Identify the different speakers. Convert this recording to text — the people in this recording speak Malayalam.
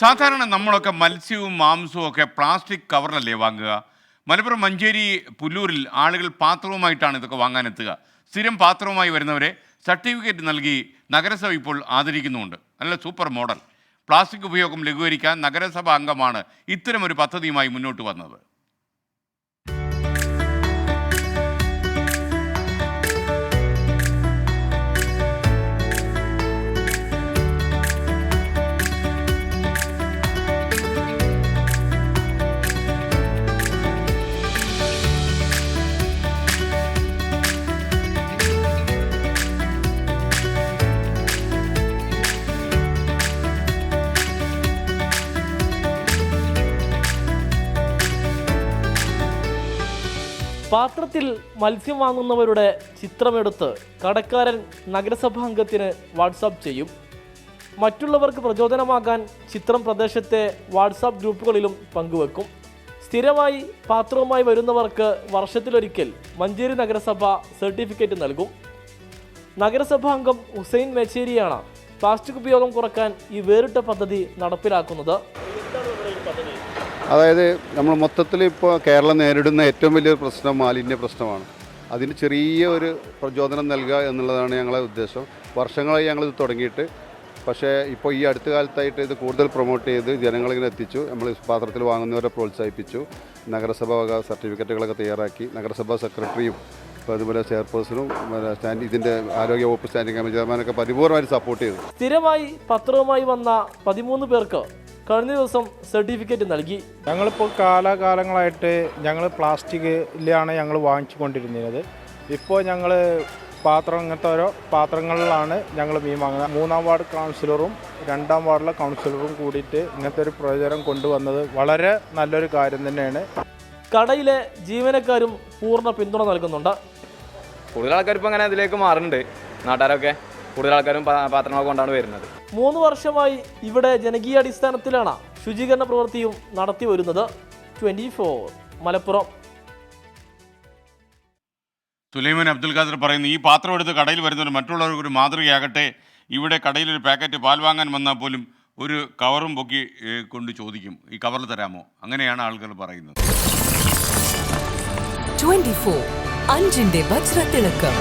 Speaker 1: സാധാരണ നമ്മളൊക്കെ മത്സ്യവും മാംസവും ഒക്കെ പ്ലാസ്റ്റിക് കവറിലല്ലേ വാങ്ങുക? മലപ്പുറം മഞ്ചേരി പുല്ലൂരിൽ ആളുകൾ പാത്രവുമായിട്ടാണ് ഇതൊക്കെ വാങ്ങാനെത്തുക. സ്ഥിരം പാത്രവുമായി വരുന്നവരെ സർട്ടിഫിക്കറ്റ് നൽകി നഗരസഭ ഇപ്പോൾ ആദരിക്കുന്നുമുണ്ട്. നല്ല സൂപ്പർ മോഡൽ. പ്ലാസ്റ്റിക് ഉപയോഗം ലഘൂകരിക്കാൻ നഗരസഭാ അംഗമാണ് ഇത്തരമൊരു പദ്ധതിയുമായി മുന്നോട്ട് വന്നത്.
Speaker 2: പാത്രത്തിൽ മത്സ്യം വാങ്ങുന്നവരുടെ ചിത്രമെടുത്ത് കടക്കാരൻ നഗരസഭാ അംഗത്തിന് വാട്സാപ്പ് ചെയ്യും. മറ്റുള്ളവർക്ക് പ്രചോദനമാകാൻ ചിത്രം പ്രദേശത്തെ വാട്സാപ്പ് ഗ്രൂപ്പുകളിലും പങ്കുവെക്കും. സ്ഥിരമായി പാത്രവുമായി വരുന്നവർക്ക് വർഷത്തിലൊരിക്കൽ മഞ്ചേരി നഗരസഭ സർട്ടിഫിക്കറ്റ് നൽകും. നഗരസഭാ അംഗം ഹുസൈൻ മേച്ചേരിയാണ് പ്ലാസ്റ്റിക് ഉപയോഗം കുറയ്ക്കാൻ ഈ വേറിട്ട പദ്ധതി നടപ്പിലാക്കുന്നത്.
Speaker 3: അതായത് നമ്മൾ മൊത്തത്തിൽ ഇപ്പോൾ കേരളം നേരിടുന്ന ഏറ്റവും വലിയൊരു പ്രശ്നം മാലിന്യ പ്രശ്നമാണ്. അതിന് ചെറിയ ഒരു പ്രചോദനം നൽകുക എന്നുള്ളതാണ് ഞങ്ങളെ ഉദ്ദേശം. വർഷങ്ങളായി ഞങ്ങളിത് തുടങ്ങിയിട്ട്. പക്ഷേ ഇപ്പോൾ ഈ അടുത്ത കാലത്തായിട്ട് ഇത് കൂടുതൽ പ്രൊമോട്ട് ചെയ്ത് ജനങ്ങളിങ്ങനെ എത്തിച്ചു. നമ്മൾ പാത്രത്തിൽ വാങ്ങുന്നവരെ പ്രോത്സാഹിപ്പിച്ചു. നഗരസഭ വക സർട്ടിഫിക്കറ്റുകളൊക്കെ തയ്യാറാക്കി. നഗരസഭാ സെക്രട്ടറിയും അതുപോലെ ചെയർപേഴ്സണും സ്റ്റാൻഡ് ഇതിന്റെ ആരോഗ്യ വകുപ്പ് സ്റ്റാൻഡിംഗ് കമ്മിറ്റി ചെയർമാനൊക്കെ പരിപൂർണമായിട്ട് സപ്പോർട്ട് ചെയ്തു.
Speaker 2: സ്ഥിരമായി പത്രവുമായി വന്ന പതിമൂന്ന് പേർക്ക് കഴിഞ്ഞ ദിവസം സർട്ടിഫിക്കറ്റ് നൽകി.
Speaker 4: ഞങ്ങളിപ്പോൾ കാലാകാലങ്ങളായിട്ട് ഞങ്ങൾ പ്ലാസ്റ്റിക്കിലാണ് ഞങ്ങൾ വാങ്ങിച്ചു കൊണ്ടിരുന്നത് ഇപ്പോൾ ഞങ്ങൾ പാത്രം ഇങ്ങനത്തെ ഓരോ പാത്രങ്ങളിലാണ് ഞങ്ങൾ മീൻ വാങ്ങുന്നത്. മൂന്നാം വാർഡ് കൗൺസിലറും രണ്ടാം വാർഡിലെ കൗൺസിലറും കൂടിയിട്ട് ഇങ്ങനത്തെ ഒരു പ്രചാരം കൊണ്ടുവന്നത് വളരെ നല്ലൊരു കാര്യം തന്നെയാണ്.
Speaker 2: കടയിലെ ജീവനക്കാരും പൂർണ പിന്തുണ നൽകുന്നുണ്ട്.
Speaker 5: കൂടുതൽ ആൾക്കാർ ഇപ്പോൾ അങ്ങനെ അതിലേക്ക് മാറുന്നുണ്ട്. നാട്ടുകാരൊക്കെ? കൂടുതൽ ആൾക്കാരും പാത്രങ്ങൾ പാത്രങ്ങളൊക്കെ കൊണ്ടാണ് വരുന്നത്.
Speaker 2: മൂന്ന് വർഷമായി ഇവിടെ ജനകീയ അടിസ്ഥാനത്തിലാണ് ശുചീകരണ പ്രവൃത്തിയും നടത്തി വരുന്നത്. Twenty four Malappuram.
Speaker 1: Sulaiman Abdul Khader പറയുന്നു ഈ പാത്രം എടുത്ത് കടയിൽ വരുന്നവർ മറ്റുള്ളവർക്ക് ഒരു മാതൃകയാകട്ടെ. ഇവിടെ കടയിൽ ഒരു പാക്കറ്റ് പാൽ വാങ്ങാൻ വന്നാൽ പോലും ഒരു കവറും പൊക്കി കൊണ്ട് ചോദിക്കും. ഈ കവറിൽ തരാമോ? അങ്ങനെയാണ് ആളുകൾ പറയുന്നത്.
Speaker 6: 24 അഞ്ചിന്റെ വജ്രത്തിളക്കം.